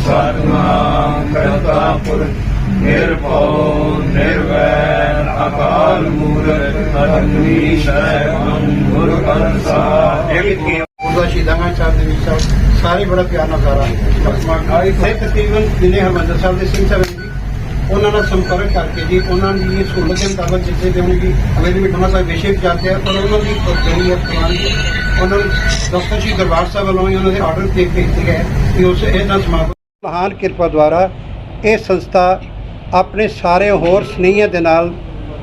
ਸਤਨਾਮ ਕਰਤਾ ਪੁਰਖ ਨਿਰਭਉ ਨਿਰਵੈਰ ਅਕਾਲ ਮੂਰਤ ਅਜੂਨੀ ਸੈਭੰ ਗੁਰ ਪ੍ਰਸਾਦ ਇੱਕ ਹੀ ਉਹਦਾ ਸ਼ਹੀਦਾਂ ਸਾਹਿਬ ਦੇ ਵਿੱਚ ਸਭ ਸਾਰੇ ਬੜਾ ਪਿਆਰ ਨਾਲ ਉਹਨਾਂ ਨਾਲ ਸੰਪਰਕ ਕਰਕੇ ਜੀ, ਉਹਨਾਂ ਦੀ ਇਹ ਸਹੂਲਤ ਦੇ ਮੁਤਾਬਕ ਜਿੱਥੇ ਦੇ ਹੋਣਗੇ, ਅਗਲੇ ਵੀ ਥੋੜਾ ਸਾ ਵਿਸ਼ੇ ਵਿਚਾਰਦੇ ਆ ਪਰ ਉਹਨਾਂ ਦੀ ਜਿਹੜੀ ਹੈ ਪ੍ਰਵਾਨ ਉਹਨਾਂ ਡਾਕਟਰ ਜੀ ਦਰਬਾਰ ਸਾਹਿਬ ਵੱਲੋਂ ਹੀ ਉਹਨਾਂ ਦੇ ਆਰਡਰ ਤੇ ਭੇਜੇ ਗਏ ਕਿ ਉਸ ਇਹਦਾ ਸਮਾਗਮ ਮਹਾਨ ਕਿਰਪਾ ਦੁਆਰਾ ਇਹ ਸੰਸਥਾ ਆਪਣੇ ਸਾਰੇ ਹੋਰ ਸਨੇਹੀਆਂ ਦੇ ਨਾਲ,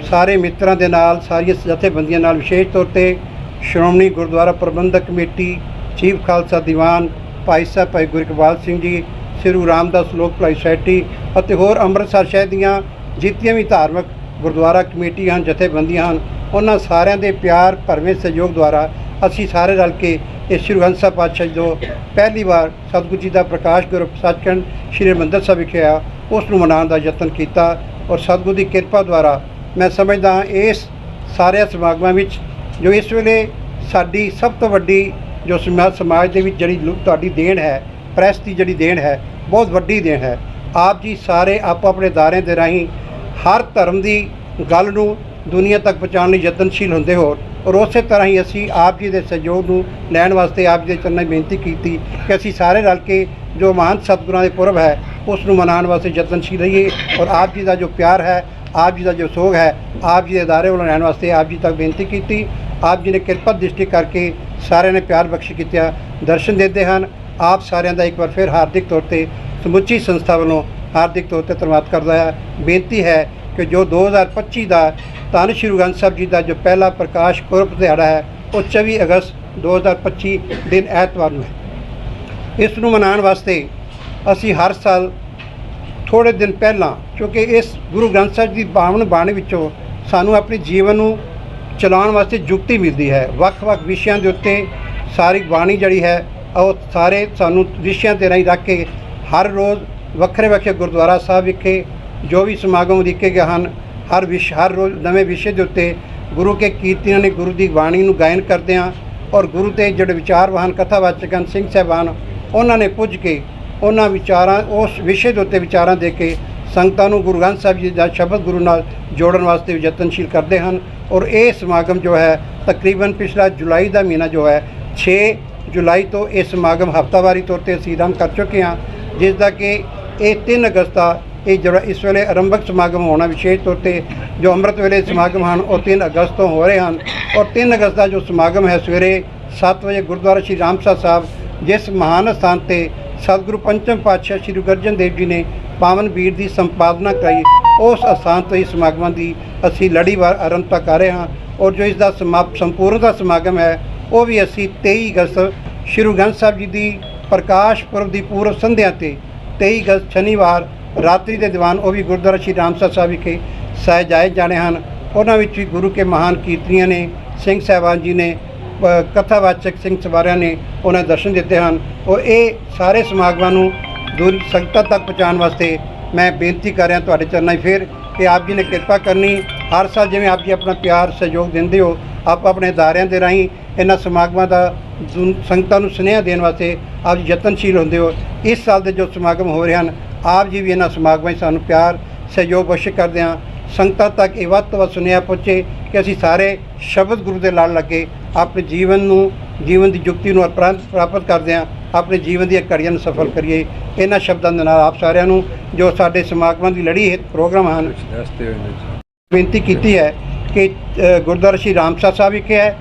ਸਾਰੇ ਮਿੱਤਰਾਂ ਦੇ ਨਾਲ, ਸਾਰੀਆਂ ਜਥੇਬੰਦੀਆਂ ਨਾਲ ਵਿਸ਼ੇਸ਼ ਤੌਰ ਤੇ ਸ਼੍ਰੋਮਣੀ ਗੁਰਦੁਆਰਾ ਪ੍ਰਬੰਧਕ ਕਮੇਟੀ, ਚੀਫ ਖਾਲਸਾ ਦੀਵਾਨ, ਭਾਈ ਸਾਹਿਬ ਭਾਈ ਗੁਰਕਬਾਲ ਸਿੰਘ ਜੀ ਗੁਰੂ ਰਾਮਦਾਸ ਲੋਕ ਭਲਾਈ ਸੁਸਾਇਟੀ ਅਤੇ ਹੋਰ ਅੰਮ੍ਰਿਤਸਰ ਸ਼ਹਿਰ ਦੀਆਂ ਜਿੱਤੀਆਂ ਵੀ ਧਾਰਮਿਕ ਗੁਰਦੁਆਰਾ ਕਮੇਟੀਆਂ ਹਨ, ਜਥੇਬੰਦੀਆਂ ਹਨ, ਉਹਨਾਂ ਸਾਰਿਆਂ ਦੇ ਪਿਆਰ, ਭਰਵੇਂ ਸਹਿਯੋਗ ਦੁਆਰਾ ਅਸੀਂ ਸਾਰੇ ਰਲ ਕੇ ਇਹ ਸ਼੍ਰੀ ਹਰਿਮੰਦਰ ਸਾਹਿਬ ਪਾਤਸ਼ਾਹ ਜੋ ਪਹਿਲੀ ਵਾਰ ਸਤਿਗੁਰੂ ਜੀ ਦਾ ਪ੍ਰਕਾਸ਼ ਗੁਰੂ ਸੱਚਖੰਡ ਸ਼੍ਰੀ ਹਰਿਮੰਦਰ ਸਾਹਿਬ ਵਿਖੇ ਆ ਉਸ ਨੂੰ ਮਨਾਉਣ ਦਾ ਯਤਨ ਕੀਤਾ ਔਰ ਸਤਿਗੁਰੂ ਦੀ ਕਿਰਪਾ ਦੁਆਰਾ ਮੈਂ ਸਮਝਦਾ ਹਾਂ ਇਸ ਸਾਰੇ ਸਮਾਗਮਾਂ ਵਿੱਚ ਜੋ ਇਸ ਵੇਲੇ ਸਾਡੀ ਸਭ ਤੋਂ ਵੱਡੀ ਜੋ ਸਮਾ- ਸਮਾਜ ਦੇ ਵਿੱਚ ਜਿਹੜੀ ਲੁ- ਤੁਹਾਡੀ ਦੇਣ ਹੈ, ਪ੍ਰੈਸ ਦੀ ਜਿਹੜੀ ਦੇਣ ਹੈ ਬਹੁਤ ਵੱਡੀ ਦੇਣ ਹੈ। ਆਪ ਜੀ ਸਾਰੇ ਆਪੋ ਆਪਣੇ ਦਾਇਰੇ ਦੇ ਰਾਹੀਂ ਹਰ ਧਰਮ ਦੀ ਗੱਲ ਨੂੰ ਦੁਨੀਆ ਤੱਕ ਪਹੁੰਚਾਉਣ ਲਈ ਯਤਨਸ਼ੀਲ ਹੁੰਦੇ ਹੋ ਔਰ ਉਸੇ ਤਰ੍ਹਾਂ ਹੀ ਅਸੀਂ ਆਪ ਜੀ ਦੇ ਸਹਿਯੋਗ ਨੂੰ ਲੈਣ ਵਾਸਤੇ ਆਪ ਜੀ ਦੇ ਚਰਨਾਂ 'ਚ ਬੇਨਤੀ ਕੀਤੀ ਕਿ ਅਸੀਂ ਸਾਰੇ ਰਲ ਕੇ ਜੋ ਮਹਾਨ ਸਤਿਗੁਰਾਂ ਦੇ ਪੁਰਬ ਹੈ, ਉਸ ਨੂੰ ਮਨਾਉਣ ਵਾਸਤੇ ਯਤਨਸ਼ੀਲ ਰਹੀਏ ਔਰ ਆਪ ਜੀ ਦਾ ਜੋ ਪਿਆਰ ਹੈ, ਆਪ ਜੀ ਦਾ ਜੋ ਸੋਗ ਹੈ, ਆਪ ਜੀ ਦੇ ਅਦਾਰੇ ਵੱਲੋਂ ਲੈਣ ਵਾਸਤੇ ਆਪ ਜੀ ਤੱਕ ਬੇਨਤੀ ਕੀਤੀ। ਆਪ ਜੀ ਨੇ ਕਿਰਪਾ ਦ੍ਰਿਸ਼ਟੀ ਕਰਕੇ ਸਾਰਿਆਂ ਨੇ ਪਿਆਰ ਬਖਸ਼ ਕੀਤਾ। ਦਰਸ਼ਨ ਦਿੰਦੇ ਹਨ। ਆਪ ਸਾਰਿਆਂ ਦਾ ਇੱਕ ਵਾਰ ਫਿਰ ਹਾਰਦਿਕ ਤੌਰ ਤੇ ਸਮੁੱਚੀ ਸੰਸਥਾ ਵੱਲੋਂ ਹਾਰਦਿਕ ਤੌਰ ਤੇ ਧੰਨਵਾਦ ਕਰਦਾ ਹੈ। ਬੇਨਤੀ ਹੈ ਕਿ ਜੋ 2025 ਦਾ ਧੰਨ ਸ਼੍ਰੀ ਗ੍ਰੰਥ ਸਾਹਿਬ ਜੀ ਦਾ ਜੋ ਪਹਿਲਾ ਪ੍ਰਕਾਸ਼ ਪੁਰਬ ਦਿਹਾੜਾ ਹੈ, ਉਹ 24 ਅਗਸਤ 2025 ਦਿਨ ਐਤਵਾਰ ਨੂੰ ਹੈ। ਇਸ ਨੂੰ ਮਨਾਉਣ ਵਾਸਤੇ ਅਸੀਂ ਹਰ ਸਾਲ ਥੋੜੇ ਦਿਨ ਪਹਿਲਾਂ, ਕਿਉਂਕਿ ਇਸ ਗੁਰੂ ਗ੍ਰੰਥ ਸਾਹਿਬ ਦੀ ਬਾਵਨ ਬਾਣੀ ਵਿੱਚੋਂ ਸਾਨੂੰ ਆਪਣੇ ਜੀਵਨ ਨੂੰ ਚਲਾਉਣ ਵਾਸਤੇ ਯੁਕਤੀ ਮਿਲਦੀ ਹੈ। ਵੱਖ-ਵੱਖ ਵਿਸ਼ਿਆਂ ਦੇ ਉੱਤੇ ਸਾਰੀ ਬਾਣੀ ਜਿਹੜੀ ਹੈ ਉਹ ਸਾਰੇ ਸਾਨੂੰ ਵਿਸ਼ਿਆਂ ਤੇ ਰਾਹੀਂ ਰੱਖ ਕੇ ਹਰ ਰੋਜ਼ ਵੱਖਰੇ ਵੱਖਰੇ ਗੁਰਦੁਆਰਾ ਸਾਹਿਬ ਵਿਖੇ ਜੋ ਵੀ ਸਮਾਗਮ ਉਡੀਕੇ ਗਏ ਹਨ, ਹਰ ਵਿਸ਼, ਹਰ ਰੋਜ਼ ਨਵੇਂ ਵਿਸ਼ੇ ਦੇ ਉੱਤੇ ਗੁਰੂ ਕੇ ਕੀਰਤੀਆਂ ਨੇ ਗੁਰੂ ਦੀ ਬਾਣੀ ਨੂੰ ਗਾਇਨ ਕਰਦੇ ਹਾਂ ਔਰ ਗੁਰੂ ਤੇ ਜਿਹੜੇ ਵਿਚਾਰਵਾਨ ਕਥਾਵਾਚਕ ਹਨ ਸਿੰਘ ਸਾਹਿਬਾਨ, ਉਹਨਾਂ ਨੇ ਪੁੱਜ ਕੇ ਉਹਨਾਂ ਵਿਚਾਰਾਂ, ਉਸ ਵਿਸ਼ੇ ਦੇ ਉੱਤੇ ਵਿਚਾਰਾਂ ਦੇ ਕੇ ਸੰਗਤਾਂ ਨੂੰ ਗੁਰੂ ਗ੍ਰੰਥ ਸਾਹਿਬ ਜੀ ਦਾ ਸ਼ਬਦ ਗੁਰੂ ਨਾਲ ਜੋੜਨ ਵਾਸਤੇ ਵੀ ਯਤਨਸ਼ੀਲ ਕਰਦੇ ਹਨ ਔਰ ਇਹ ਸਮਾਗਮ ਜੋ ਹੈ ਤਕਰੀਬਨ ਪਿਛਲਾ ਜੁਲਾਈ ਦਾ ਮਹੀਨਾ ਜੋ ਹੈ 6 ਜੁਲਾਈ ਤੋਂ ਇਹ ਸਮਾਗਮ ਹਫਤਾਵਾਰੀ ਤੌਰ ਤੇ ਅਸੀਂ ਆਰੰਭ ਕਰ ਚੁੱਕੇ ਹਾਂ, ਜਿਸ ਦਾ ਕਿ ਇਹ 3 ਅਗਸਤ ਦਾ ਇਹ ਜਿਹੜਾ ਇਸ ਵੇਲੇ ਆਰੰਭਕ ਸਮਾਗਮ ਹੋਣਾ ਵਿਸ਼ੇਸ਼ ਤੌਰ ਤੇ ਜੋ ਅੰਮ੍ਰਿਤ ਵੇਲੇ ਸਮਾਗਮ ਹਨ, ਉਹ 3 ਅਗਸਤ ਤੋਂ ਹੋ ਰਹੇ ਹਨ ਔਰ 3 ਅਗਸਤ ਦਾ ਜੋ ਸਮਾਗਮ ਹੈ ਸਵੇਰੇ 7 ਵਜੇ ਗੁਰਦੁਆਰਾ ਸ਼੍ਰੀ ਰਾਮਸਾ ਸਾਹਿਬ, ਜਿਸ ਮਹਾਨ ਸਥਾਨ ਤੇ ਸਤਿਗੁਰੂ ਪੰਚਮ ਪਾਤਸ਼ਾਹ ਸ਼੍ਰੀ ਗੁਰੂ ਅਰਜਨ ਦੇਵ ਜੀ ਨੇ ਪਾਵਨ ਵੀਰ ਦੀ ਸੰਪਾਦਨਾ ਕਰਾਈ, ਉਸ ਅਸਥਾਨ ਤੋਂ ਹੀ ਸਮਾਗਮਾਂ ਦੀ ਅਸੀਂ ਲੜੀਵਾਰ ਆਰੰਭਤਾ ਕਰ ਰਹੇ ਹਾਂ ਔਰ ਜੋ ਇਸ ਦਾ ਸਮਾਪ ਸੰਪੂਰਨਤਾ ਸਮਾਗਮ ਹੈ ਉਹ ਵੀ ਅਸੀਂ 23 ਅਗਸਤ ਸ਼੍ਰੀ ਗੁਰੂ ਗ੍ਰੰਥ ਸਾਹਿਬ ਜੀ ਦੀ ਪ੍ਰਕਾਸ਼ ਪੁਰਬ ਦੀ ਪੂਰਵ ਸੰਧਿਆ ਤੇ 23 ਅਗਸਤ ਸ਼ਨੀਵਾਰ ਰਾਤਰੀ ਦੇ ਦੀਵਾਨ ਉਹ ਵੀ ਗੁਰਦੁਆਰਾ ਸ਼੍ਰੀ ਰਾਮਸਰ ਸਾਹਿਬ ਵਿਖੇ ਸਜਾਏ ਜਾਣੇ ਹਨ। ਉਹਨਾਂ ਵਿੱਚ ਵੀ ਗੁਰੂ ਕੇ ਮਹਾਨ ਕੀਰਤਨੀਆਂ ਨੇ, ਸਿੰਘ ਸਾਹਿਬਾਨ ਜੀ ਨੇ ਕਥਾਵਾਚਕ ਸਿੰਘ ਸਵਾਰਿਆਂ ਨੇ ਉਹਨਾਂ ਦੇ ਦਰਸ਼ਨ ਦਿੱਤੇ ਹਨ। ਔਰ ਇਹ ਸਾਰੇ ਸਮਾਗਮਾਂ ਨੂੰ ਦੂਰ ਸੰਗਤਾਂ ਤੱਕ ਪਹੁੰਚਾਉਣ ਵਾਸਤੇ ਮੈਂ ਬੇਨਤੀ ਕਰ ਰਿਹਾ ਤੁਹਾਡੇ ਚਰਨਾਂ 'ਚ ਫਿਰ ਕਿ ਆਪ ਜੀ ਨੇ ਕਿਰਪਾ ਕਰਨੀ। ਹਰ ਸਾਲ ਜਿਵੇਂ ਆਪ ਜੀ ਆਪਣਾ ਪਿਆਰ, ਸਹਿਯੋਗ ਦਿੰਦੇ ਹੋ ਆਪ ਆਪਣੇ ਅਦਾਰਿਆਂ ਦੇ ਰਾਹੀਂ ਇਹਨਾਂ ਸਮਾਗਮਾਂ ਦਾ ਸੰਗਤਾਂ ਨੂੰ ਸੁਨੇਹਾ ਦੇਣ ਵਾਸਤੇ ਆਪ ਜੀ ਯਤਨਸ਼ੀਲ ਹੁੰਦੇ ਹੋ। ਇਸ ਸਾਲ ਦੇ ਜੋ ਸਮਾਗਮ ਹੋ ਰਹੇ ਹਨ ਆਪ ਜੀ ਵੀ ਇਹਨਾਂ ਸਮਾਗਮਾਂ 'ਚ ਸਾਨੂੰ ਪਿਆਰ ਸਹਿਯੋਗ ਬਖਸ਼ ਕਰਦੇ ਹਾਂ। ਸੰਗਤਾਂ ਤੱਕ ਇਹ ਵੱਧ ਤੋਂ ਵੱਧ ਸੁਨੇਹਾ ਪਹੁੰਚੇ ਕਿ ਅਸੀਂ ਸਾਰੇ ਸ਼ਬਦ ਗੁਰੂ ਦੇ ਲੜ ਲੱਗੇ ਆਪਣੇ ਜੀਵਨ ਨੂੰ ਜੀਵਨ ਦੀ ਯੁਕਤੀ ਨੂੰ ਅਪਰਾਂਤ ਪ੍ਰਾਪਤ ਕਰਦੇ ਹਾਂ ਆਪਣੇ ਜੀਵਨ ਦੀਆਂ ਘੜੀਆਂ ਨੂੰ ਸਫਲ ਕਰੀਏ। ਇਹਨਾਂ ਸ਼ਬਦਾਂ ਦੇ ਨਾਲ ਆਪ ਸਾਰਿਆਂ ਨੂੰ ਜੋ ਸਾਡੇ ਸਮਾਗਮਾਂ ਦੀ ਲੜੀ ਹੈ ਪ੍ਰੋਗਰਾਮ ਹਨ ਬੇਨਤੀ ਕੀਤੀ ਹੈ ਕਿ ਗੁਰਦੁਆਰਾ ਸ਼੍ਰੀ ਰਾਮਸਰ ਸਾਹਿਬ ਵਿਖੇ ਹੈ।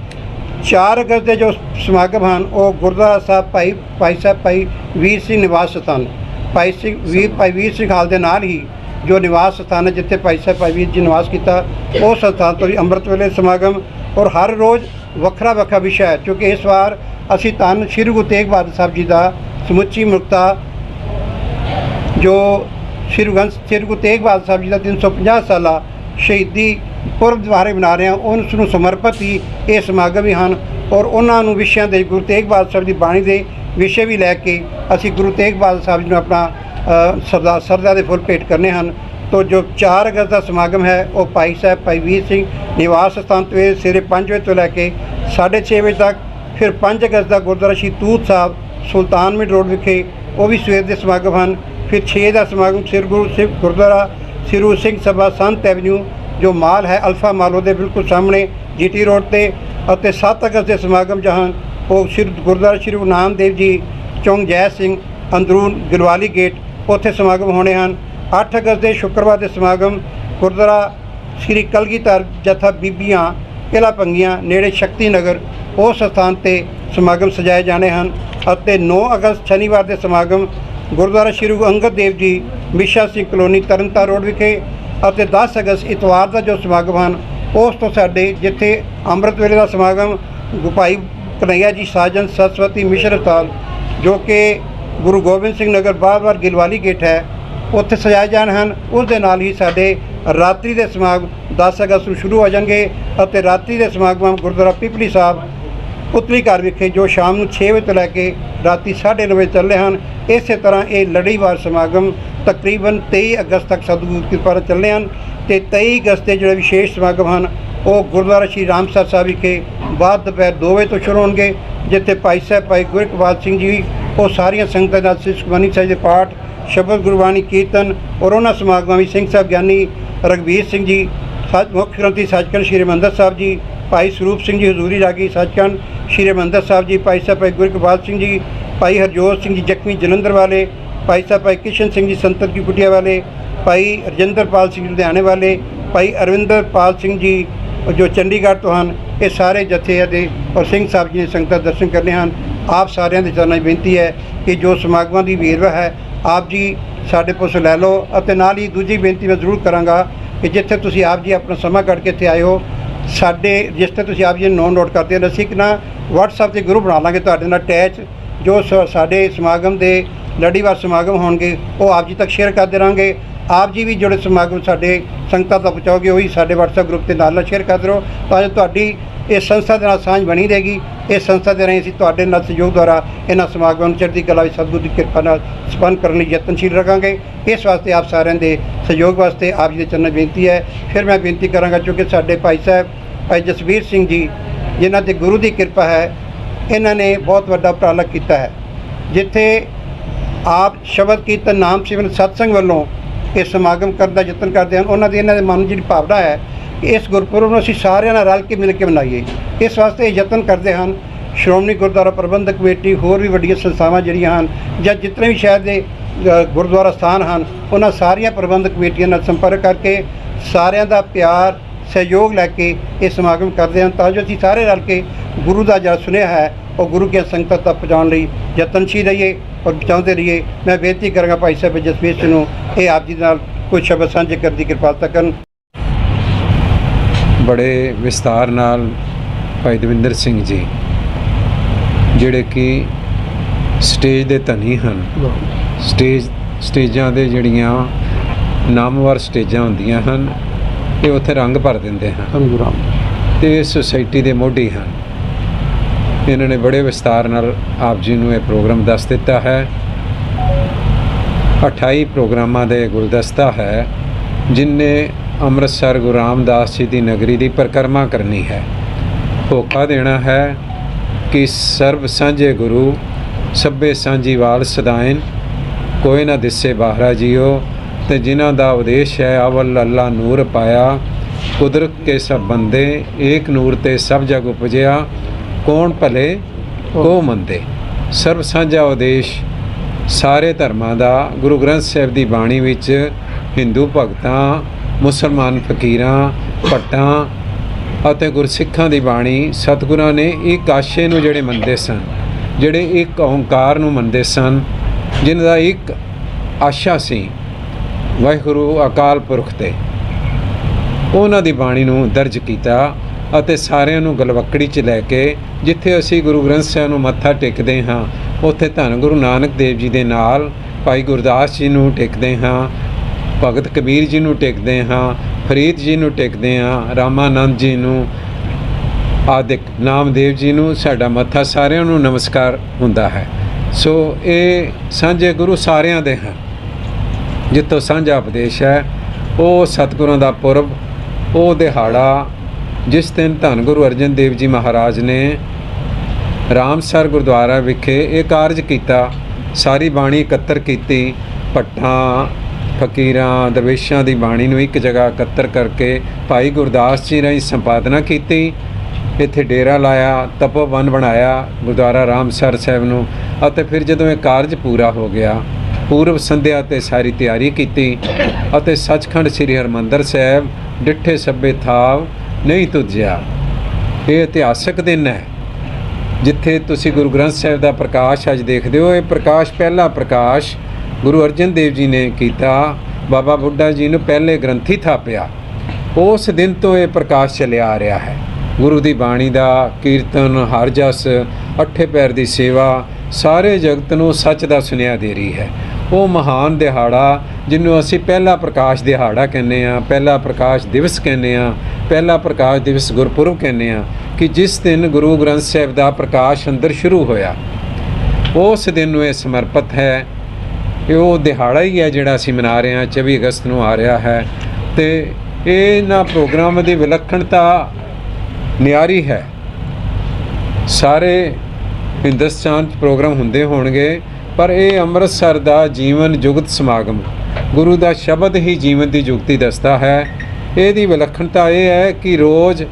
4 ਅਗਸਤ ਦੇ ਜੋ ਸਮਾਗਮ ਹਨ ਉਹ ਗੁਰਦੁਆਰਾ ਸਾਹਿਬ ਭਾਈ ਭਾਈ ਸਾਹਿਬ ਭਾਈ ਵੀਰ ਸਿੰਘ ਨਿਵਾਸ ਸਥਾਨ ਭਾਈ ਸਿੰਘ ਵੀਰ ਭਾਈ ਵੀਰ ਸਿੰਘ ਹਾਲ ਦੇ ਨਾਲ ਹੀ ਜੋ ਨਿਵਾਸ ਸਥਾਨ ਹੈ ਜਿੱਥੇ ਭਾਈ ਸਾਹਿਬ ਭਾਈ ਵੀਰ ਜੀ ਨਿਵਾਸ ਕੀਤਾ ਉਸ ਸਥਾਨ ਤੋਂ ਵੀ ਅੰਮ੍ਰਿਤ ਵੇਲੇ ਸਮਾਗਮ ਔਰ ਹਰ ਰੋਜ਼ ਵੱਖਰਾ ਵੱਖਰਾ ਵਿਸ਼ਾ ਹੈ ਕਿਉਂਕਿ ਇਸ ਵਾਰ ਅਸੀਂ ਧੰਨ ਸ਼੍ਰੀ ਗੁਰੂ ਤੇਗ ਬਹਾਦਰ ਸਾਹਿਬ ਜੀ ਦਾ ਸਮੁੱਚੀ ਮੁਕਤਾ ਜੋ ਸ਼੍ਰੀ ਗੁਰੂ ਤੇਗ ਬਹਾਦਰ ਸਾਹਿਬ ਜੀ ਦਾ 350 ਸਾਲਾ ਸ਼ਹੀਦੀ ਪੁਰਬ ਦੁਆਰੇ ਮਨਾ ਰਹੇ ਹਾਂ। ਉਸ ਨੂੰ ਸਮਰਪਿਤ ਹੀ ਇਹ ਸਮਾਗਮ ਹੀ ਹਨ ਔਰ ਉਹਨਾਂ ਨੂੰ ਵਿਸ਼ਿਆਂ ਦੇ ਗੁਰੂ ਤੇਗ ਬਹਾਦਰ ਸਾਹਿਬ ਦੀ ਬਾਣੀ ਦੇ ਵਿਸ਼ੇ ਵੀ ਲੈ ਕੇ ਅਸੀਂ ਗੁਰੂ ਤੇਗ ਬਹਾਦਰ ਸਾਹਿਬ ਜੀ ਨੂੰ ਆਪਣਾ ਸਰਦਾ ਸਰਦਾ ਦੇ ਫੁੱਲ ਭੇਟ ਕਰਨੇ ਹਨ। ਤੋਂ ਜੋ 4 ਅਗਸਤ ਦਾ ਸਮਾਗਮ ਹੈ, ਉਹ ਭਾਈ ਸਾਹਿਬ, ਭਾਈ ਵੀਰ ਸਿੰਘ, ਨਿਵਾਸ ਸਥਾਨ ਤੋਂ ਸਵੇਰੇ 5 ਵਜੇ ਤੋਂ ਲੈ ਕੇ 6:30 ਵਜੇ ਤੱਕ, ਫਿਰ 5 ਅਗਸਤ ਦਾ ਗੁਰਦੁਆਰਾ ਸ਼੍ਰੀ ਤੂਤ ਸਾਹਿਬ ਸੁਲਤਾਨ ਮਿੰਟ ਰੋਡ ਵਿਖੇ, ਉਹ ਵੀ ਸਵੇਰ ਦੇ ਸਮਾਗਮ ਹਨ। ਫਿਰ 6 ਦਾ ਸਮਾਗਮ ਸ੍ਰੀ ਗੁਰੂ ਸਿੰਘ ਗੁਰਦੁਆਰਾ, ਸ੍ਰੀ ਸਿੰਘ ਸਭਾ ਸੰਤ ਐਵਨਿਊ ਜੋ ਮਾਲ ਹੈ ਅਲਫਾ ਮਾਲ, ਉਹਦੇ ਬਿਲਕੁਲ ਸਾਹਮਣੇ ਜੀਟੀ ਰੋਡ ਤੇ ਅਤੇ 7 ਅਗਸਤ ਦੇ ਸਮਾਗਮ ਜਹਾਂ ਉਹ ਸ੍ਰੀ ਗੁਰਦੁਆਰਾ ਸ੍ਰੀ ਗੁਰੂ ਨਾਨਕ ਦੇਵ ਜੀ ਚੌਂਕ ਜੈ ਸਿੰਘ ਅੰਦਰੂਨ ਗਲਵਾਲੀ ਗੇਟ ਉੱਥੇ ਸਮਾਗਮ ਹੋਣੇ ਹਨ। 8 ਅਗਸਤ ਦੇ ਸ਼ੁੱਕਰਵਾਰ ਦੇ ਸਮਾਗਮ ਗੁਰਦੁਆਰਾ ਸ੍ਰੀ ਕਲਗੀਧਰ ਜਥਾ ਬੀਬੀਆਂ ਕਿਲਾ ਪੰਗੀਆਂ ਨੇੜੇ ਸ਼ਕਤੀ ਨਗਰ ਉਸ ਸਥਾਨ ਤੇ ਸਮਾਗਮ ਸਜਾਏ ਜਾਣੇ ਹਨ ਅਤੇ 9 ਅਗਸਤ ਸ਼ਨੀਵਾਰ ਦੇ ਸਮਾਗਮ ਗੁਰਦੁਆਰਾ ਸ੍ਰੀ ਗੁਰੂ ਅੰਗਦ ਦੇਵ ਜੀ ਮਿਸ਼ਾ ਸਿੰਘ ਕਲੋਨੀ ਤਰਨਤਾਰਨ ਰੋਡ ਵਿਖੇ ਅਤੇ 10 ਅਗਸਤ ਇਤਵਾਰ ਦਾ ਜੋ ਸਮਾਗਮ ਹਨ, ਉਸ ਤੋਂ ਸਾਡੇ ਜਿੱਥੇ ਅੰਮ੍ਰਿਤ ਵੇਲੇ ਦਾ ਸਮਾਗਮ ਗੁਪਾਈ ਕਨਈਆ ਜੀ ਸਾਜਨ ਸਰਸਵਤੀ ਮਿਸ਼ਰ ਹਸਪਤਾਲ, ਜੋ ਕਿ ਗੁਰੂ ਗੋਬਿੰਦ ਸਿੰਘ ਨਗਰ ਬਾਰ-ਬਾਰ ਗਿਲਵਾਲੀ ਗੇਟ ਹੈ, ਉੱਥੇ ਸਜਾਏ ਜਾਣ ਹਨ। ਉਸ ਦੇ ਨਾਲ ਹੀ ਸਾਡੇ ਰਾਤਰੀ ਦੇ ਸਮਾਗਮ 10 ਅਗਸਤ ਨੂੰ ਸ਼ੁਰੂ ਹੋ ਜਾਣਗੇ ਅਤੇ ਰਾਤਰੀ ਦੇ ਸਮਾਗਮ ਗੁਰਦੁਆਰਾ ਪਿਪਲੀ ਸਾਹਿਬ ਪੁਤਲੀ ਘਰ ਵਿਖੇ ਜੋ ਸ਼ਾਮ ਨੂੰ 6 ਵਜੇ ਤੋਂ ਲੈ ਕੇ ਰਾਤੀ 9:30 ਵਜੇ ਚੱਲੇ ਹਨ, ਇਸੇ ਤਰ੍ਹਾਂ ਇਹ ਲੜੀਵਾਰ ਸਮਾਗਮ ਤਕਰੀਬਨ 23 ਅਗਸਤ ਤੱਕ ਸਤਿਗੁਰੂ ਦੀ ਕਿਰਪਾ ਨਾਲ ਚੱਲੇ ਹਨ ਤੇ 23 ਅਗਸਤ ਦੇ ਜਿਹੜੇ ਵਿਸ਼ੇਸ਼ ਸਮਾਗਮ ਹਨ, ਉਹ ਗੁਰਦੁਆਰਾ ਸ਼੍ਰੀ ਰਾਮਸਰ ਸਾਹਿਬ ਵਿਖੇ ਬਾਅਦ ਦੁਪਹਿਰ 2 ਵਜੇ ਤੋਂ ਸ਼ੁਰੂ ਹੋਣਗੇ, ਜਿੱਥੇ ਭਾਈ ਸਾਹਿਬ, ਭਾਈ ਗੁਰਕਵਾਲ ਸਿੰਘ ਜੀ, ਉਹ ਸਾਰੀਆਂ ਸੰਗਤਾਂ ਨਾਲ ਸਿਰ ਸੁਖਮਨੀ ਸਾਹਿਬ ਦੇ ਪਾਠ, ਸ਼ਬਦ ਗੁਰਬਾਣੀ, ਕੀਰਤਨ ਔਰ ਉਹਨਾਂ ਸਮਾਗਮਾਂ ਵਿੱਚ ਸਿੰਘ ਸਾਹਿਬ ਗਿਆਨੀ ਰਗਵੀਰ ਸਿੰਘ ਜੀ, ਸੱਚ ਮੁੱਖ ਗ੍ਰੰਥੀ ਸੱਚਖੰਡ ਸ਼੍ਰੀ ਹਰਿਮੰਦਰ ਸਾਹਿਬ ਜੀ, ਭਾਈ ਸਰੂਪ ਸਿੰਘ ਜੀ, ਹਜ਼ੂਰੀ ਰਾਗੀ ਸੱਚਖੰਡ ਸ਼੍ਰੀ ਹਰਿਮੰਦਰ ਸਾਹਿਬ ਜੀ, ਭਾਈ ਸਾਹਿਬ ਭਾਈ ਗੁਰਕਵਾਲ ਸਿੰਘ ਜੀ, ਭਾਈ ਹਰਜੋਤ ਸਿੰਘ ਜੀ, ਜ਼ਖਮੀ ਜਲੰਧਰ ਵਾਲੇ, ਭਾਈ ਸਾਹਿਬ ਭਾਈ ਕਿਸ਼ਨ ਸਿੰਘ ਜੀ ਸੰਤਰ ਕੀ ਕੁਟੀਆ ਵਾਲੇ, ਭਾਈ ਰਜਿੰਦਰਪਾਲ ਸਿੰਘ ਲੁਧਿਆਣੇ ਵਾਲੇ, ਭਾਈ ਅਰਵਿੰਦਰਪਾਲ ਸਿੰਘ ਜੀ, ਜੋ ਚੰਡੀਗੜ੍ਹ ਤੋਂ ਹਨ, ਇਹ ਸਾਰੇ ਜਥੇ ਅਤੇ ਔਰ ਸਿੰਘ ਸਾਹਿਬ ਜੀ ਨੇ ਸੰਗਤਾਂ ਦਰਸ਼ਨ ਕਰਨੇ ਹਨ। ਆਪ ਸਾਰਿਆਂ ਦੇ ਚਰਨਾਂ 'ਚ ਬੇਨਤੀ ਹੈ ਕਿ ਜੋ ਸਮਾਗਮਾਂ ਦੀ ਵੇਰਵਾ ਹੈ, ਆਪ ਜੀ ਸਾਡੇ ਪੁੱਛ ਲੈ ਲਓ ਅਤੇ ਨਾਲ ਹੀ ਦੂਜੀ ਬੇਨਤੀ ਮੈਂ ਜ਼ਰੂਰ ਕਰਾਂਗਾ ਕਿ ਜਿੱਥੇ ਤੁਸੀਂ ਆਪ ਜੀ ਆਪਣਾ ਸਮਾਂ ਕੱਢ ਕੇ ਇੱਥੇ ਆਏ ਹੋ ਸਾਡੇ ਜਿਸ ਤੇ ਤੁਸੀਂ ਆਪ ਜੀ ਨੂੰ ਨੋਟ ਕਰਦੇ ਹੋ, ਅਸੀਂ ਇੱਕ ਨਾ WhatsApp ਤੇ ਗਰੁੱਪ ਬਣਾ ਲਾਂਗੇ ਤੁਹਾਡੇ ਨਾਲ ਅਟੈਚ ਜੋ ਸ- ਸਾਡੇ ਸਮਾਗਮ ਦੇ ਲੜੀਵਾਰ ਸਮਾਗਮ ਹੋਣਗੇ, ਉਹ ਆਪ ਜੀ ਤੱਕ ਸ਼ੇਅਰ ਕਰਦੇ ਰਹਾਂਗੇ। ਆਪ ਜੀ ਵੀ ਜਿਹੜੇ ਸਮਾਗਮ ਸਾਡੇ ਸੰਗਤਾਂ ਤੱਕ ਪਹੁੰਚਾਓਗੇ, ਉਹੀ ਸਾਡੇ WhatsApp ਗਰੁੱਪ ਤੇ ਨਾਲ ਨਾਲ ਸ਼ੇਅਰ ਕਰਦੇ ਰਹੋ। ਤਾਂ ਜੋ ਤੁਹਾਡੀ ਇਹ ਸੰਸਥਾ ਦੇ ਨਾਲ ਸਾਂਝ ਬਣੀ ਰਹੇਗੀ। ਇਹ ਸੰਸਥਾ ਦੇ ਰਾਹੀਂ ਅਸੀਂ ਤੁਹਾਡੇ ਨਾਲ ਸਹਿਯੋਗ ਦੁਆਰਾ ਇਹਨਾਂ ਸਮਾਗਮਾਂ ਨੂੰ ਚੜ੍ਹਦੀ ਕਲਾ ਵਿੱਚ ਸਤਿਗੁਰੂ ਦੀ ਕਿਰਪਾ ਨਾਲ ਸੰਪੰਨ ਕਰਨ ਲਈ ਯਤਨਸ਼ੀਲ ਰਹਾਂਗੇ। ਇਸ ਵਾਸਤੇ ਆਪ ਸਾਰਿਆਂ ਦੇ ਸਹਿਯੋਗ ਵਾਸਤੇ ਆਪ ਜੀ ਦੇ ਚਰਨਾਂ ਬੇਨਤੀ ਹੈ। ਫਿਰ ਮੈਂ ਬੇਨਤੀ ਕਰਾਂਗਾ, ਕਿਉਂਕਿ ਸਾਡੇ ਭਾਈ ਸਾਹਿਬ, ਭਾਈ ਜਸਵੀਰ ਸਿੰਘ ਜੀ, ਜਿਨ੍ਹਾਂ ਤੇ ਗੁਰੂ ਦੀ ਕਿਰਪਾ ਹੈ, ਇਹਨਾਂ ਨੇ ਬਹੁਤ ਵੱਡਾ ਉਪਰਾਲਾ ਕੀਤਾ ਹੈ। ਜਿੱਥੇ ਆਪ ਸ਼ਬਦ ਕੀਰਤਨ, ਨਾਮ, ਸਿਮਰਨ, ਸਤਸੰਗ ਵੱਲੋਂ ਇਹ ਸਮਾਗਮ ਕਰਨ ਦਾ ਯਤਨ ਕਰਦੇ ਹਨ। ਉਹਨਾਂ ਦੀ ਇਹਨਾਂ ਦੇ ਮਨ ਨੂੰ ਜਿਹੜੀ ਭਾਵਨਾ ਹੈ ਇਸ ਗੁਰਪੁਰਬ ਨੂੰ ਅਸੀਂ ਸਾਰਿਆਂ ਨਾਲ ਰਲ ਕੇ ਮਿਲ ਕੇ ਮਨਾਈਏ। ਇਸ ਵਾਸਤੇ ਇਹ ਯਤਨ ਕਰਦੇ ਹਨ। ਸ਼੍ਰੋਮਣੀ ਗੁਰਦੁਆਰਾ ਪ੍ਰਬੰਧਕ ਕਮੇਟੀ, ਹੋਰ ਵੀ ਵੱਡੀਆਂ ਸੰਸਥਾਵਾਂ ਜਿਹੜੀਆਂ ਹਨ ਜਾਂ ਜਿਤਨੇ ਵੀ ਸ਼ਹਿਰ ਦੇ ਗੁਰਦੁਆਰਾ ਸਥਾਨ ਹਨ, ਉਹਨਾਂ ਸਾਰੀਆਂ ਪ੍ਰਬੰਧਕ ਕਮੇਟੀਆਂ ਨਾਲ ਸੰਪਰਕ ਕਰਕੇ ਸਾਰਿਆਂ ਦਾ ਪਿਆਰ, ਸਹਿਯੋਗ ਲੈ ਕੇ ਇਹ ਸਮਾਗਮ ਕਰਦੇ ਹਨ ਤਾਂ ਜੋ ਅਸੀਂ ਸਾਰੇ ਰਲ ਕੇ ਗੁਰੂ ਦਾ ਜਿਹੜਾ ਸੁਨੇਹਾ ਹੈ, ਉਹ ਗੁਰੂ ਕੇ ਸੰਗਤਾਂ ਤੱਕ ਪਹੁੰਚਾਉਣ ਲਈ ਯਤਨਸ਼ੀਲ ਰਹੀਏ ਔਰ ਪਹੁੰਚਾਉਂਦੇ ਰਹੀਏ। ਮੈਂ ਬੇਨਤੀ ਕਰਾਂਗਾ ਭਾਈ ਸਾਹਿਬ ਜਸਵੀਰ ਸਿੰਘ ਨੂੰ ਇਹ ਆਪ ਜੀ ਦੇ ਨਾਲ ਕੁਝ ਸ਼ਬਦ ਸਾਂਝੇ ਕਰਨ ਦੀ ਕਿਰਪਾਲਤਾ ਕਰਨ। ਬੜੇ ਵਿਸਤਾਰ ਨਾਲ ਭਾਈ ਦਵਿੰਦਰ ਸਿੰਘ ਜੀ ਜਿਹੜੇ ਕਿ ਸਟੇਜ ਦੇ ਧਨੀ ਹਨ। ਸਟੇਜ ਸਟੇਜਾਂ ਦੇ ਜਿਹੜੀਆਂ ਨਾਮਵਰ ਸਟੇਜਾਂ ਹੁੰਦੀਆਂ ਹਨ ਇਹ ਉੱਥੇ ਰੰਗ ਭਰ ਦਿੰਦੇ ਹਨ। ਤੇ ਸੁਸਾਇਟੀ ਦੇ ਮੋਢੀ ਹਨ। ਇਹਨਾਂ ਨੇ ਬੜੇ ਵਿਸਤਾਰ ਨਾਲ ਆਪ ਜੀ ਨੂੰ ਇਹ ਪ੍ਰੋਗਰਾਮ ਦੱਸ ਦਿੱਤਾ ਹੈ। 28 ਪ੍ਰੋਗਰਾਮਾਂ ਦੇ ਗੁਲਦਸਤਾ ਹੈ ਜਿਨਨੇ ਅੰਮ੍ਰਿਤਸਰ ਗੁਰੂ ਰਾਮਦਾਸ ਜੀ ਦੀ ਨਗਰੀ ਦੀ ਪਰਿਕਰਮਾ ਕਰਨੀ ਹੈ। ਹੋਕਾ ਦੇਣਾ ਹੈ ਕਿ ਸਰਬ ਸਾਂਝੇ ਗੁਰੂ, ਸਭੇ ਸਾਂਝੀ ਵਾਲ ਸਦਾਇਨ, ਕੋਈ ਨਾ ਦਿਸੇ ਬਾਹਰਾ ਜੀਓ ਤੇ ਜਿਨ੍ਹਾਂ ਦਾ ਉਦੇਸ਼ ਹੈ ਅਵਲ ਅੱਲਾ ਨੂਰ ਪਾਇਆ, ਕੁਦਰਤ ਕੇ ਸਭ ਬੰਦੇ, ਏਕ ਨੂਰ ਤੇ ਸਭ ਜਗ ਉਪਜਿਆ, ਕੌਣ ਭਲੇ, ਕੋ ਮੰਦੇ? ਸਰਬ ਸਾਂਝਾ ਉਦੇਸ਼ ਸਾਰੇ ਧਰਮਾਂ ਦਾ, ਗੁਰੂ ਗ੍ਰੰਥ ਸਾਹਿਬ ਦੀ ਬਾਣੀ ਵਿੱਚ ਹਿੰਦੂ ਭਗਤਾਂ ਮੁਸਲਮਾਨ ਫਕੀਰਾਂ, ਭੱਟਾਂ ਅਤੇ ਗੁਰਸਿੱਖਾਂ ਦੀ ਬਾਣੀ ਸਤਿਗੁਰਾਂ ਨੇ ਇੱਕ ਆਸ਼ੇ ਨੂੰ ਜਿਹੜੇ ਮੰਨਦੇ ਸਨ, ਜਿਹੜੇ ਇੱਕ ਓੰਕਾਰ ਨੂੰ ਮੰਨਦੇ ਸਨ, ਜਿਨ੍ਹਾਂ ਦਾ ਇੱਕ ਆਸ਼ਾ ਸੀ, ਵਾਹਿਗੁਰੂ ਅਕਾਲ ਪੁਰਖ ਤੇ। ਉਹਨਾਂ ਦੀ ਬਾਣੀ ਨੂੰ ਦਰਜ ਕੀਤਾ ਅਤੇ ਸਾਰਿਆਂ ਨੂੰ ਗਲਵੱਕੜੀ 'ਚ ਲੈ ਕੇ ਜਿੱਥੇ ਅਸੀਂ ਗੁਰੂ ਗ੍ਰੰਥ ਸਾਹਿਬ ਨੂੰ ਮੱਥਾ ਟੇਕਦੇ ਹਾਂ, ਉੱਥੇ ਧੰਨ ਗੁਰੂ ਨਾਨਕ ਦੇਵ ਜੀ ਦੇ ਨਾਲ ਭਾਈ ਗੁਰਦਾਸ ਜੀ ਨੂੰ ਟੇਕਦੇ ਹਾਂ ਭਗਤ ਕਬੀਰ ਜੀ ਨੂੰ ਟੇਕਦੇ ਹਾਂ, ਫਰੀਦ ਜੀ ਨੂੰ ਟੇਕਦੇ ਹਾਂ, ਰਾਮਾਨੰਦ ਜੀ ਨੂੰ, ਆਦਿਕ ਨਾਮਦੇਵ ਜੀ ਨੂੰ, ਸਾਡਾ ਮੱਥਾ ਸਾਰਿਆਂ ਨੂੰ ਨਮਸਕਾਰ ਹੁੰਦਾ ਹੈ। ਸੋ ਇਹ ਸਾਂਝੇ ਗੁਰੂ ਸਾਰਿਆਂ ਦੇ ਹਨ। ਜਿੱਥੋਂ ਸਾਂਝਾ ਉਪਦੇਸ਼ ਹੈ, ਉਹ ਸਤਿਗੁਰਾਂ ਦਾ ਪੁਰਬ, ਉਹ ਦਿਹਾੜਾ, ਜਿਸ ਦਿਨ ਧੰਨ ਗੁਰੂ ਅਰਜਨ ਦੇਵ ਜੀ ਮਹਾਰਾਜ ਨੇ ਰਾਮਸਰ ਗੁਰਦੁਆਰਾ ਵਿਖੇ ਇਹ ਕਾਰਜ ਕੀਤਾ, ਸਾਰੀ ਬਾਣੀ ਇਕੱਤਰ ਕੀਤੀ ਭੱਟਾਂ ਫਕੀਰਾਂ, ਦਰਵੇਸ਼ਾਂ ਦੀ ਬਾਣੀ ਨੂੰ ਇੱਕ ਜਗ੍ਹਾ ਇਕੱਤਰ ਕਰਕੇ ਭਾਈ ਗੁਰਦਾਸ ਜੀ ਨੇ ਸੰਪਾਦਨਾ ਕੀਤੀ। ਇੱਥੇ ਡੇਰਾ ਲਾਇਆ ਤਪੋਵਨ ਬਣਾਇਆ, ਗੁਰਦੁਆਰਾ ਰਾਮਸਰ ਸਾਹਿਬ ਨੂੰ ਅਤੇ ਫਿਰ ਜਦੋਂ ਇਹ ਕਾਰਜ ਪੂਰਾ ਹੋ ਗਿਆ, ਪੂਰਵ ਸੰਧਿਆ ਤੇ ਸਾਰੀ ਤਿਆਰੀ ਕੀਤੀ ਅਤੇ ਸੱਚਖੰਡ ਸ੍ਰੀ ਹਰਮੰਦਰ ਸਾਹਿਬ ਡਿੱਠੇ ਸੱਬੇ ਥਾਵ ਨਹੀਂ ਤੁਜਿਆ ਇਹ ਇਤਿਹਾਸਕ ਦਿਨ ਹੈ, ਜਿੱਥੇ ਤੁਸੀਂ ਗੁਰੂ ਗ੍ਰੰਥ ਸਾਹਿਬ ਦਾ ਪ੍ਰਕਾਸ਼ ਅੱਜ ਦੇਖਦੇ ਹੋ। ਇਹ ਪ੍ਰਕਾਸ਼ ਪਹਿਲਾ ਪ੍ਰਕਾਸ਼ ਗੁਰੂ ਅਰਜਨ ਦੇਵ ਜੀ ਨੇ ਕੀਤਾ, ਬਾਬਾ ਬੁੱਢਾ ਜੀ ਨੂੰ ਪਹਿਲੇ ਗ੍ਰੰਥੀ ਥਾਪਿਆ। ਉਸ ਦਿਨ ਤੋਂ ਇਹ ਪ੍ਰਕਾਸ਼ ਚੱਲਿਆ ਆ ਰਿਹਾ ਹੈ। ਗੁਰੂ ਦੀ ਬਾਣੀ ਦਾ ਕੀਰਤਨ, ਹਰ ਜਸ, ਅੱਠੇ ਪੈਰ ਦੀ ਸੇਵਾ, ਸਾਰੇ ਜਗਤ ਨੂੰ ਸੱਚ ਦਾ ਸੁਨੇਹਾ ਦੇ ਰਹੀ ਹੈ। ਉਹ ਮਹਾਨ ਦਿਹਾੜਾ, ਜਿਹਨੂੰ ਅਸੀਂ ਪਹਿਲਾ ਪ੍ਰਕਾਸ਼ ਦਿਹਾੜਾ ਕਹਿੰਦੇ ਆ ਪਹਿਲਾ ਪ੍ਰਕਾਸ਼ ਦਿਵਸ ਕਹਿੰਦੇ ਆ ਪਹਿਲਾ ਪ੍ਰਕਾਸ਼ ਦਿਵਸ ਗੁਰਪੁਰਬ ਕਹਿੰਦੇ ਆ ਕਿ ਜਿਸ ਦਿਨ ਗੁਰੂ ਗ੍ਰੰਥ ਸਾਹਿਬ ਦਾ ਪ੍ਰਕਾਸ਼ ਅੰਦਰ ਸ਼ੁਰੂ ਹੋਇਆ। ਉਸ ਦਿਨ ਨੂੰ ਇਹ ਸਮਰਪਿਤ ਹੈ ਇਹ ਉਹ ਦਿਹਾੜਾ ਹੀ ਹੈ ਜਿਹੜਾ ਅਸੀਂ ਮਨਾ ਰਹੇ ਹਾਂ 24 ਅਗਸਤ ਨੂੰ ਆ ਰਿਹਾ ਹੈ। ਤੇ ਇਹਨਾਂ ਪ੍ਰੋਗਰਾਮ ਦੀ ਵਿਲੱਖਣਤਾ ਨਿਆਰੀ ਹੈ। ਸਾਰੇ ਹਿੰਦੁਸਤਾਨ 'ਚ ਪ੍ਰੋਗਰਾਮ ਹੁੰਦੇ ਹੋਣਗੇ, ਪਰ ਇਹ ਅੰਮ੍ਰਿਤਸਰ ਦਾ ਜੀਵਨ ਜੁਗਤ ਸਮਾਗਮ, ਗੁਰੂ ਦਾ ਸ਼ਬਦ ਹੀ ਜੀਵਨ ਦੀ ਜੁਗਤੀ ਦੱਸਦਾ ਹੈ। ਇਹਦੀ ਵਿਲੱਖਣਤਾ ਇਹ ਹੈ ਕਿ ਰੋਜ਼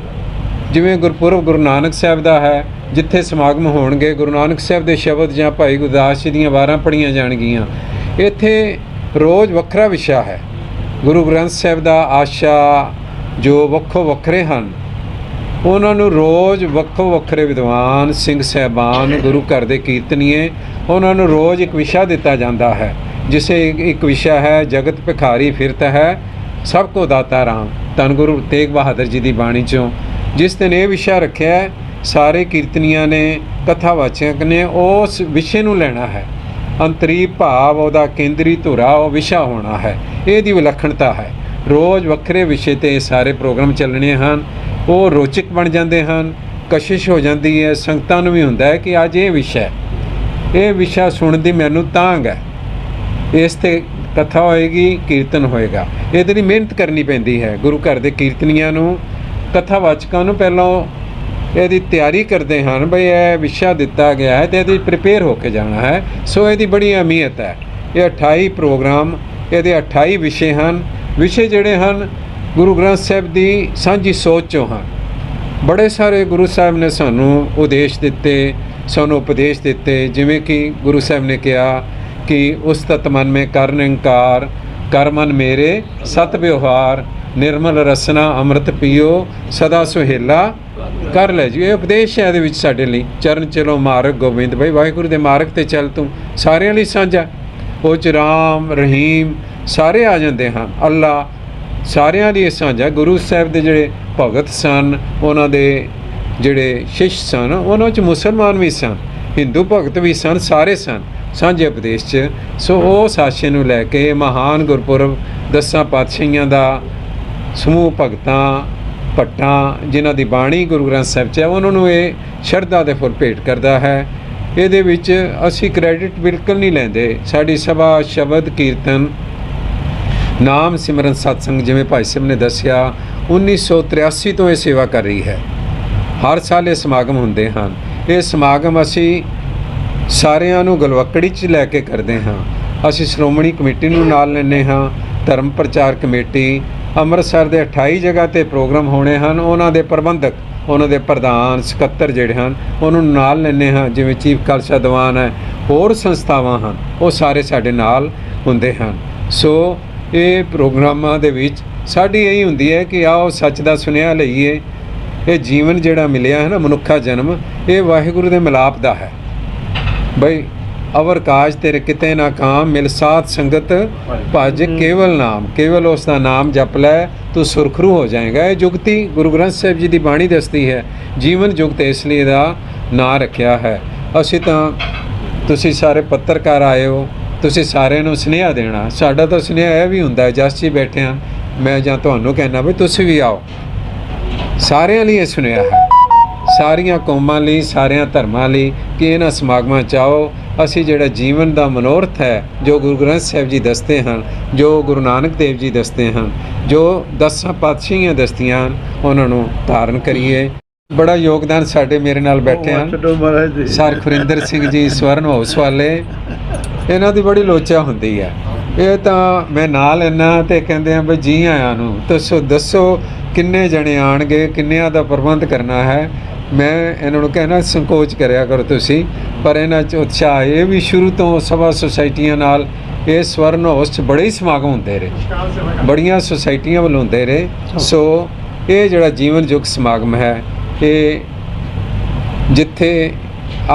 ਜਿਵੇਂ ਗੁਰਪੁਰਬ ਗੁਰੂ ਨਾਨਕ ਸਾਹਿਬ ਦਾ ਹੈ, ਜਿੱਥੇ ਸਮਾਗਮ ਹੋਣਗੇ, ਗੁਰੂ ਨਾਨਕ ਸਾਹਿਬ ਦੇ ਸ਼ਬਦ ਜਾਂ ਭਾਈ ਗੁਰਦਾਸ ਜੀ ਦੀਆਂ ਵਾਰਾਂ ਪੜੀਆਂ ਜਾਣਗੀਆਂ। ਇੱਥੇ ਰੋਜ਼ ਵੱਖਰਾ ਵਿਸ਼ਾ ਹੈ। ਗੁਰੂ ਗ੍ਰੰਥ ਸਾਹਿਬ ਦਾ ਆਸ਼ਾ ਜੋ ਵੱਖੋ ਵੱਖਰੇ ਹਨ, ਉਹਨਾਂ ਨੂੰ ਰੋਜ਼ ਵੱਖੋ ਵੱਖਰੇ ਵਿਦਵਾਨ, ਸਿੰਘ ਸਹਿਬਾਨ, ਗੁਰੂ ਘਰ ਦੇ ਕੀਰਤਨੀਏ, ਉਹਨਾਂ ਨੂੰ ਰੋਜ਼ ਇੱਕ ਵਿਸ਼ਾ ਦਿੱਤਾ ਜਾਂਦਾ ਹੈ, ਜਿਸੇ ਇੱਕ ਵਿਸ਼ਾ ਹੈ, ਜਗਤ ਭਿਖਾਰੀ ਫਿਰਤ ਹੈ, ਸਭ ਕੋ ਦਾਤਾ ਰਾਮ। ਧੰਨ ਗੁਰੂ ਤੇਗ ਬਹਾਦਰ ਜੀ ਦੀ ਬਾਣੀ ਚੋਂ ਜਿਸ ਦਿਨ ਇਹ ਵਿਸ਼ਾ ਰੱਖਿਆ ਸਾਰੇ ਕੀਰਤਨੀਆਂ ਨੇ ਕਥਾਵਾਚਕ ਨੇ, ਉਸ ਵਿਸ਼ੇ ਨੂੰ ਲੈਣਾ ਹੈ। ਅੰਤਰੀ ਭਾਵ ਉਹਦਾ ਕੇਂਦਰੀ ਧੁਰਾ, ਉਹ ਵਿਸ਼ਾ ਹੋਣਾ ਹੈ। ਇਹਦੀ ਵਿਲੱਖਣਤਾ ਹੈ। ਰੋਜ਼ ਵੱਖਰੇ ਵਿਸ਼ੇ ਤੇ ਇਹ ਸਾਰੇ ਪ੍ਰੋਗਰਾਮ ਚੱਲਣੇ ਹਨ। ਉਹ ਰੋਚਕ ਬਣ ਜਾਂਦੇ ਹਨ। ਕਸ਼ਿਸ਼ ਹੋ ਜਾਂਦੀ ਹੈ। ਸੰਗਤਾਂ ਨੂੰ ਵੀ ਹੁੰਦਾ ਹੈ ਕਿ ਅੱਜ ਇਹ ਵਿਸ਼ਾ ਇਹ ਵਿਸ਼ਾ ਸੁਣਨ ਦੀ ਮੈਨੂੰ ਤਾਂਗ ਹੈ। ਇਸ ਤੇ ਕਥਾ ਹੋਏਗੀ, ਕੀਰਤਨ ਹੋਏਗਾ। ਇਹਦੇ ਲਈ ਮਿਹਨਤ ਕਰਨੀ ਪੈਂਦੀ ਹੈ। ਗੁਰੂ ਘਰ ਦੇ ਕੀਰਤਨੀਆਂ ਨੂੰ, ਕਥਾਵਾਚਕਾਂ ਨੂੰ ਪਹਿਲਾਂ ਇਹਦੀ ਤਿਆਰੀ ਕਰਦੇ ਹਨ ਬਈ ਇਹ ਵਿਸ਼ਾ ਦਿੱਤਾ ਗਿਆ ਹੈ ਤੇ ਇਹਦੀ ਪ੍ਰਿਪੇਅਰ ਹੋ ਕੇ ਜਾਣਾ ਹੈ। ਸੋ ਇਹਦੀ ਬੜੀ ਅਹਿਮੀਅਤ ਹੈ। ਇਹ 28 ਪ੍ਰੋਗਰਾਮ, ਇਹਦੇ 28 ਵਿਸ਼ੇ ਹਨ। ਵਿਸ਼ੇ ਜਿਹੜੇ ਹਨ, ਗੁਰੂ ਗ੍ਰੰਥ ਸਾਹਿਬ ਦੀ ਸਾਂਝੀ ਸੋਚ ਚੋਂ ਹਨ। ਬੜੇ ਸਾਰੇ ਗੁਰੂ ਸਾਹਿਬ ਨੇ ਸਾਨੂੰ ਉਦੇਸ਼ ਦਿੱਤੇ, ਸਾਨੂੰ ਉਪਦੇਸ਼ ਦਿੱਤੇ। ਜਿਵੇਂ ਕਿ ਗੁਰੂ ਸਾਹਿਬ ਨੇ ਕਿਹਾ ਕਿ ਉਸ ਤਤ ਮਨ ਮੇ ਕਰਨ ਇੰਕਾਰ ਕਰ ਮਨ ਮੇਰੇ, ਸਤ ਵਿਵਹਾਰ। ਨਿਰਮਲ ਰਸਨਾ ਅੰਮ੍ਰਿਤ ਪੀਓ, ਸਦਾ ਸੁਹੇਲਾ। ਕਰ ਲੈ ਜੀ, ਇਹ ਉਪਦੇਸ਼ ਹੈ ਇਹਦੇ ਵਿੱਚ ਸਾਡੇ ਲਈ। ਚਰਨ ਚਲੋ ਮਾਰਗ ਗੋਬਿੰਦ ਭਾਈ, ਵਾਹਿਗੁਰੂ ਦੇ ਮਾਰਗ ਤੇ ਚੱਲ ਤੂੰ। ਸਾਰਿਆਂ ਲਈ ਸਾਂਝਾ। ਉਹ ਚ ਰਾਮ, ਰਹੀਮ, ਸਾਰੇ ਆ ਜਾਂਦੇ ਹਨ। ਅੱਲਾ, ਸਾਰਿਆਂ ਲਈ ਇਹ ਸਾਂਝਾ। ਗੁਰੂ ਸਾਹਿਬ ਦੇ ਜਿਹੜੇ ਭਗਤ ਸਨ, ਉਹਨਾਂ ਦੇ ਜਿਹੜੇ ਸ਼ਿਸ਼ ਸਨ, ਉਹਨਾਂ ਚ ਮੁਸਲਮਾਨ ਵੀ ਸਨ, ਹਿੰਦੂ ਭਗਤ ਵੀ ਸਨ, ਸਾਰੇ ਸਨ। ਸਾਂਝੇ ਉਪਦੇਸ਼ ਚ। ਸੋ ਉਹ ਸਾਸ਼ੇ ਨੂੰ ਲੈ ਕੇ ਮਹਾਨ ਗੁਰਪੁਰਬ ਦਸਾਂ ਪਾਤਸ਼ਾਹੀਆਂ ਦਾ ਸਮੂਹ ਭਗਤਾਂ, ਭੱਟਾਂ ਜਿਨ੍ਹਾਂ ਦੀ ਬਾਣੀ ਗੁਰੂ ਗ੍ਰੰਥ ਸਾਹਿਬ 'ਚ ਹੈ, ਉਹਨਾਂ ਨੂੰ ਇਹ ਸ਼ਰਧਾ ਦੇ ਫੁੱਲ ਭੇਟ ਕਰਦਾ ਹੈ। ਇਹਦੇ ਵਿੱਚ ਅਸੀਂ ਕ੍ਰੈਡਿਟ ਬਿਲਕੁਲ ਨਹੀਂ ਲੈਂਦੇ। ਸਾਡੀ ਸਭਾ, ਸ਼ਬਦ, ਕੀਰਤਨ, ਨਾਮ, ਸਿਮਰਨ, ਸਤਸੰਗ, ਜਿਵੇਂ ਭਾਈ ਸਾਹਿਬ ਨੇ ਦੱਸਿਆ 1983 ਤੋਂ ਇਹ ਸੇਵਾ ਕਰ ਰਹੀ ਹੈ। ਹਰ ਸਾਲ ਇਹ ਸਮਾਗਮ ਹੁੰਦੇ ਹਨ। ਇਹ ਸਮਾਗਮ ਅਸੀਂ ਸਾਰਿਆਂ ਨੂੰ ਗਲਵੱਕੜੀ 'ਚ ਲੈ ਕੇ ਕਰਦੇ ਹਾਂ। ਅਸੀਂ ਸ਼੍ਰੋਮਣੀ ਕਮੇਟੀ ਨੂੰ ਨਾਲ ਲੈਂਦੇ ਹਾਂ। ਧਰਮ ਪ੍ਰਚਾਰ ਕਮੇਟੀ ਅੰਮ੍ਰਿਤਸਰ ਦੇ 28 ਜਗ੍ਹਾ ਤੇ ਪ੍ਰੋਗਰਾਮ ਹੋਣੇ ਹਨ। ਉਹਨਾਂ ਦੇ ਪ੍ਰਬੰਧਕ, ਉਹਨਾਂ ਦੇ ਪ੍ਰਧਾਨ, ਸਕੱਤਰ ਜਿਹੜੇ ਹਨ, ਉਹਨਾਂ ਨੂੰ ਨਾਲ ਲੈਂਦੇ ਹਾਂ, ਜਿਵੇਂ ਚੀਫ ਖਾਲਸਾ ਦੀਵਾਨ ਹੈ, ਹੋਰ ਸੰਸਥਾਵਾਂ ਹਨ, ਉਹ ਸਾਰੇ ਸਾਡੇ ਨਾਲ ਹੁੰਦੇ ਹਨ। ਸੋ ਇਹ ਪ੍ਰੋਗਰਾਮਾਂ ਦੇ ਵਿੱਚ ਸਾਡੀ ਇਹੀ ਹੁੰਦੀ ਹੈ ਕਿ ਆਓ ਸੱਚ ਦਾ ਸੁਨੇਹਾ ਲਈਏ। ਇਹ ਜੀਵਨ ਜਿਹੜਾ ਮਿਲਿਆ ਹੈ ਨਾ, ਮਨੁੱਖਾ ਜਨਮ, ਇਹ ਵਾਹਿਗੁਰੂ ਦੇ ਮਿਲਾਪ ਦਾ ਹੈ। ਬਈ ਅਵਰ ਕਾਜ ਤੇਰੇ ਕਿਤੇ ਨਾ ਕਾਮ ਮਿਲ ਸਾਧ ਸੰਗਤ ਭਜ ਕੇਵਲ ਨਾਮ। ਕੇਵਲ ਉਸ ਦਾ ਨਾਮ ਜਪ ਲੈ ਤੂੰ ਸੁਰਖਰੂ ਹੋ ਜਾਏਗਾ। ਇਹ ਜੁਗਤੀ ਗੁਰੂ ਗ੍ਰੰਥ ਸਾਹਿਬ ਜੀ ਦੀ ਬਾਣੀ ਦੱਸਦੀ ਹੈ ਜੀਵਨ ਜੁਗਤ ਇਸ ਲਈ ਇਹਦਾ ਨਾਂ ਰੱਖਿਆ ਹੈ। ਅਸੀਂ ਤਾਂ ਤੁਸੀਂ ਸਾਰੇ ਪੱਤਰਕਾਰ ਆਏ ਹੋ ਤੁਸੀਂ ਸਾਰਿਆਂ ਨੂੰ ਸੁਨੇਹਾ ਦੇਣਾ। ਸਾਡਾ ਤਾਂ ਸੁਨੇਹਾ ਇਹ ਵੀ ਹੁੰਦਾ ਹੈ ਜਸ ਜੀ ਬੈਠੇ ਹਾਂ ਮੈਂ ਜਾਂ ਤੁਹਾਨੂੰ ਕਹਿਣਾ ਵੀ ਤੁਸੀਂ ਵੀ ਆਓ। ਸਾਰਿਆਂ ਲਈ ਇਹ ਸੁਨੇਹਾ ਹੈ। ਸਾਰੀਆਂ ਕੌਮਾਂ ਲਈ ਸਾਰਿਆਂ ਧਰਮਾਂ ਲਈ ਕਿ ਇਹਨਾਂ ਸਮਾਗਮਾਂ 'ਚ ਆਓ। ਅਸੀਂ ਜਿਹੜਾ ਜੀਵਨ ਦਾ ਮਨੋਰਥ ਹੈ ਜੋ ਗੁਰੂ ਗ੍ਰੰਥ ਸਾਹਿਬ ਜੀ ਦੱਸਦੇ ਹਨ ਜੋ ਗੁਰੂ ਨਾਨਕ ਦੇਵ ਜੀ ਦੱਸਦੇ ਹਨ ਜੋ ਦਸਾਂ ਪਾਤਸ਼ਾਹੀਆਂ ਦੱਸਦੀਆਂ ਹਨ ਉਹਨਾਂ ਨੂੰ ਧਾਰਨ ਕਰੀਏ। ਬੜਾ ਯੋਗਦਾਨ ਸਾਡੇ ਮੇਰੇ ਨਾਲ ਬੈਠੇ ਹਨ। ਸਰ ਖੁਰਿੰਦਰ ਸਿੰਘ ਜੀ ਸਵਰਨ ਹਾਊਸ ਵਾਲੇ। ਇਹਨਾਂ ਦੀ ਬੜੀ ਲੋਚਾ ਹੁੰਦੀ ਹੈ। ਇਹ ਤਾਂ ਮੈਂ ਨਾਲ ਇਹਨਾਂ ਤੇ ਕਹਿੰਦੇ ਆ ਵੀ ਜੀ ਆਇਆਂ ਨੂੰ ਦੱਸੋ ਦੱਸੋ ਕਿੰਨੇ ਜਣੇ ਆਣਗੇ ਕਿੰਨਿਆਂ ਦਾ ਪ੍ਰਬੰਧ ਕਰਨਾ ਹੈ। ਮੈਂ ਇਹਨਾਂ ਨੂੰ ਕਹਿਣਾ ਸੰਕੋਚ ਕਰਿਆ ਕਰੋ ਤੁਸੀਂ, ਪਰ ਇਹਨਾਂ 'ਚ ਉਤਸ਼ਾਹ ਇਹ ਵੀ ਸ਼ੁਰੂ ਤੋਂ ਸਭਾ ਸੁਸਾਇਟੀਆਂ ਨਾਲ ਇਹ ਸਵਰਨ ਹਾਊਸ 'ਚ ਬੜੇ ਹੀ ਸਮਾਗਮ ਹੁੰਦੇ ਰਹੇ। ਬੜੀਆਂ ਸੁਸਾਇਟੀਆਂ ਵੱਲੋਂ ਹੁੰਦੇ ਰਹੇ। ਸੋ ਇਹ ਜਿਹੜਾ ਜੀਵਨ ਯੁਗ ਸਮਾਗਮ ਹੈ, ਇਹ ਜਿੱਥੇ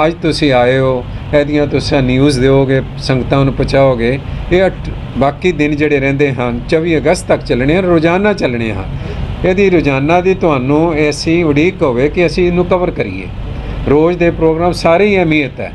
ਅੱਜ ਤੁਸੀਂ ਆਏ ਹੋ, ਇਹਦੀਆਂ ਤੁਸੀਂ ਨਿਊਜ਼ ਦਿਓਗੇ, ਸੰਗਤਾਂ ਨੂੰ ਪਹੁੰਚਾਓਗੇ ਇਹ ਅੱਠ- ਬਾਕੀ ਦਿਨ ਜਿਹੜੇ ਰਹਿੰਦੇ ਹਨ 24 ਅਗਸਤ ਤੱਕ ਚੱਲਣੇ ਹਨ, ਰੋਜ਼ਾਨਾ ਚੱਲਣੇ ਹਨ। ਇਹਦੀ ਰੋਜ਼ਾਨਾ ਦੀ ਤੁਹਾਨੂੰ ਐਸੀ ਉਡੀਕ ਹੋਵੇ ਕਿ ਅਸੀਂ ਇਹਨੂੰ ਕਵਰ ਕਰੀਏ। ਰੋਜ਼ ਦੇ ਪ੍ਰੋਗਰਾਮ ਸਾਰੇ ਹੀ ਅਹਿਮੀਅਤ ਹੈ।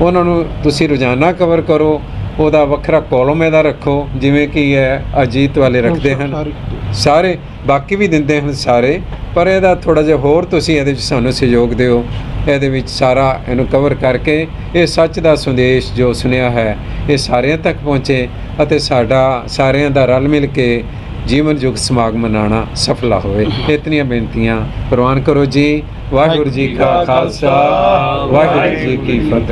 ਉਹਨਾਂ ਨੂੰ ਤੁਸੀਂ ਰੋਜ਼ਾਨਾ ਕਵਰ ਕਰੋ ਉਹਦਾ ਵੱਖਰਾ ਕਾਲਮ ਇਹਦਾ ਰੱਖੋ ਜਿਵੇਂ ਕਿ ਇਹ ਅਜੀਤ ਵਾਲੇ ਰੱਖਦੇ ਹਨ। ਸਾਰੇ। ਬਾਕੀ ਵੀ ਦਿੰਦੇ ਹਨ ਸਾਰੇ ਪਰ ਇਹਦਾ ਥੋੜਾ ਜਿਹਾ ਹੋਰ ਤੁਸੀਂ ਇਹਦੇ ਵਿੱਚ ਸਾਨੂੰ ਸਹਿਯੋਗ ਦਿਓ। ਇਹਦੇ ਵਿੱਚ ਸਾਰਾ ਇਹਨੂੰ ਕਵਰ ਕਰਕੇ ਇਹ ਸੱਚ ਦਾ ਸੰਦੇਸ਼ ਜੋ ਸੁਨੇਹਾ ਹੈ ਇਹ ਸਾਰਿਆਂ ਤੱਕ ਪਹੁੰਚੇ ਅਤੇ ਸਾਡਾ ਸਾਰਿਆਂ ਦਾ ਰਲ ਮਿਲ ਕੇ ਜੀਵਨ ਯੁਗ ਸਮਾਗਮ ਮਨਾਉਣਾ ਸਫਲਾ ਹੋਵੇ। ਇਤਨੀਆਂ ਬੇਨਤੀਆਂ ਪ੍ਰਵਾਨ ਕਰੋ ਜੀ। ਵਾਹਿਗੁਰੂ ਜੀ ਕਾ ਖਾਲਸਾ, ਵਾਹਿਗੁਰੂ ਜੀ ਕੀ ਫਤਿਹ।